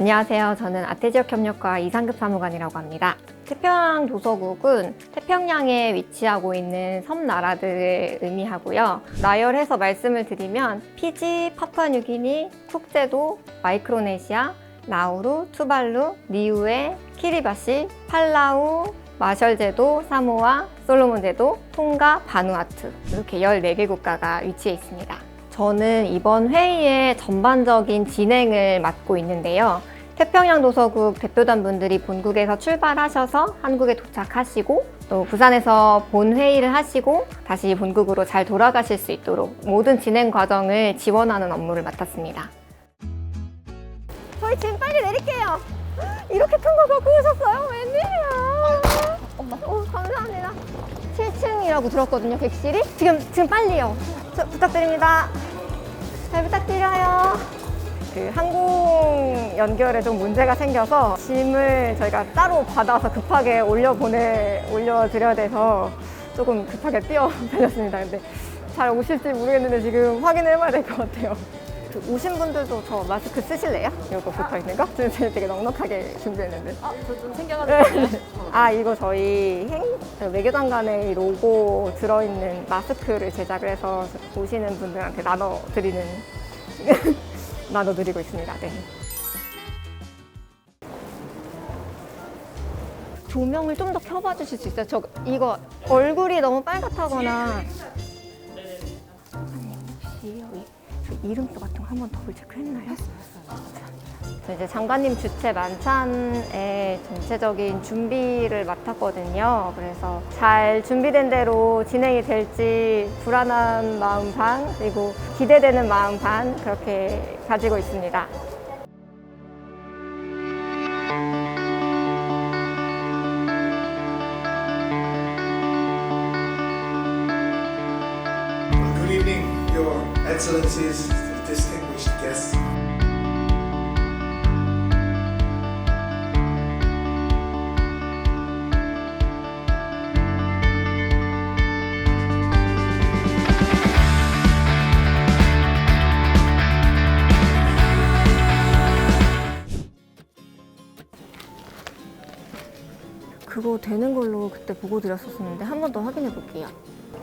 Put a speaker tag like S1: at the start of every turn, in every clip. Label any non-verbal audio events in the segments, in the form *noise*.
S1: 안녕하세요. 저는 아태지역협력과 이상급 사무관이라고 합니다. 태평양 도서국은 태평양에 위치하고 있는 섬 나라들을 의미하고요. 나열해서 말씀을 드리면 피지, 파푸아뉴기니, 쿡제도, 마이크로네시아, 나우루, 투발루, 니우에, 키리바시, 팔라우, 마셜제도, 사모아, 솔로몬제도, 통가, 바누아투 이렇게 14개 국가가 위치해 있습니다. 저는 이번 회의의 전반적인 진행을 맡고 있는데요. 태평양 도서국 대표단 분들이 본국에서 출발하셔서 한국에 도착하시고 또 부산에서 본 회의를 하시고 다시 본국으로 잘 돌아가실 수 있도록 모든 진행 과정을 지원하는 업무를 맡았습니다. 저희 지금 빨리 내릴게요. 이렇게 큰 거 갖고 오셨어요? 웬일이야? 엄마. 어, 감사합니다. 7층이라고 들었거든요, 객실이. 지금, 지금 빨리요. 저, 부탁드립니다. 잘 부탁드려요. 그 항공 연결에 좀 문제가 생겨서 짐을 저희가 따로 받아서 급하게 올려보내, 올려드려야 돼서 조금 급하게 뛰어 *laughs* 다녔습니다. 근데 잘 오실지 모르겠는데 지금 확인을 해봐야 될 것 같아요. 그 오신 분들도 저 마스크 쓰실래요? 이거 붙어 있는 거? 지금 제가 되게 넉넉하게 준비했는데.
S2: 아, 저좀 챙겨가지고. *laughs*
S1: 아 이거 저희 행 외교장관의 로고 들어있는 마스크를 제작을 해서 오시는 분들한테 나눠 드리는 *laughs* 나눠 드리고 있습니다. 네. 조명을 좀 더 켜봐 주실 수 있어요? 저 이거 얼굴이 너무 빨갛다거나 아니 혹시 여기 저 이름표 같은 거 한번 더블 체크했나요? 저 이제 장관님 주최 만찬의 전체적인 준비를 맡았거든요. 그래서 잘 준비된 대로 진행이 될지 불안한 마음 반, 그리고 기대되는 마음 반, 그렇게 가지고 있습니다.
S3: Your Excellencies, distinguished guests.
S1: 그거 되는 걸로 그때 보고 드렸었는데 한 번 더 확인해 볼게요.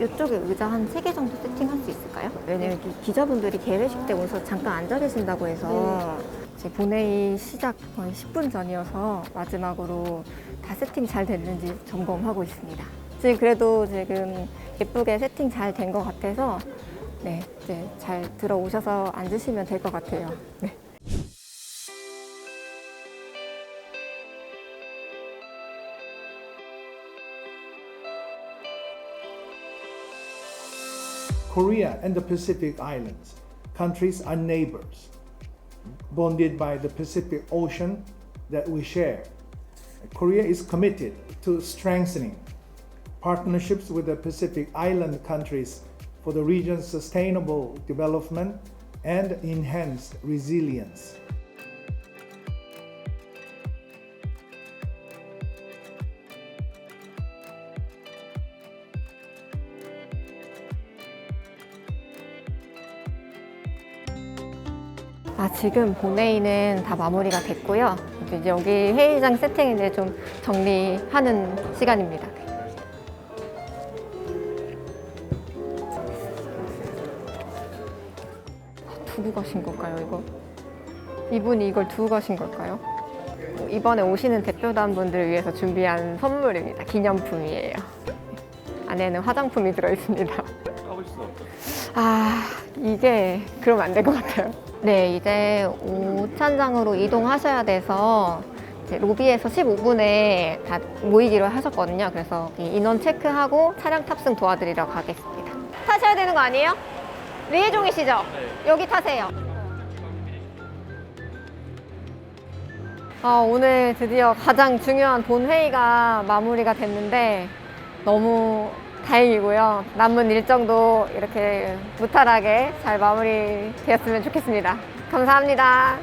S1: 이쪽에 의자 한 세 개 정도 세팅할 수 있을까요? 왜냐면 기- 기자분들이 개회식 때 오셔서 잠깐 앉아 계신다고 해서 제 본회의 시작 거의 10분 전이어서 마지막으로 다 세팅 잘 됐는지 점검하고 있습니다. 지금 그래도 지금 예쁘게 세팅 잘 된 것 같아서 네, 이제 잘 들어오셔서 앉으시면 될 것 같아요. 네.
S3: Korea and the Pacific Islands, countries are neighbors, bonded by the Pacific Ocean that we share. Korea is committed to strengthening partnerships with the Pacific Island countries for the region's sustainable development and enhanced resilience.
S1: 아, 지금 본회의는 다 마무리가 됐고요. 이제 여기 회의장 세팅 이제 좀 정리하는 시간입니다. 두고 가신 걸까요, 이거? 이분이 이걸 두고 가신 걸까요? 이번에 오시는 대표단 분들을 위해서 준비한 선물입니다. 기념품이에요. 안에는 화장품이 들어있습니다. 아, 이게 그러면 안될 것 같아요. 네, 이제 오찬장으로 이동하셔야 돼서 이제 로비에서 15분에 다 모이기로 하셨거든요. 그래서 이 인원 체크하고 차량 탑승 도와드리러 가겠습니다. 타셔야 되는 거 아니에요? 리에종이시죠? 여기 타세요. 아, 오늘 드디어 가장 중요한 본회의가 마무리가 됐는데 너무 다행이고요. 남은 일정도 이렇게 무탈하게 잘 마무리 되었으면 좋겠습니다. 감사합니다.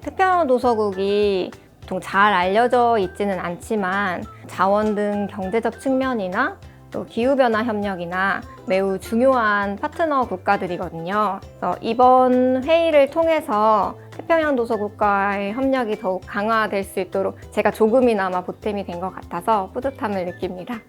S1: 태평양 도서국이 보통 잘 알려져 있지는 않지만 자원 등 경제적 측면이나 또 기후변화 협력이나 매우 중요한 파트너 국가들이거든요. 그래서 이번 회의를 통해서 태평양 도서국과의 협력이 더욱 강화될 수 있도록 제가 조금이나마 보탬이 된 것 같아서 뿌듯함을 느낍니다.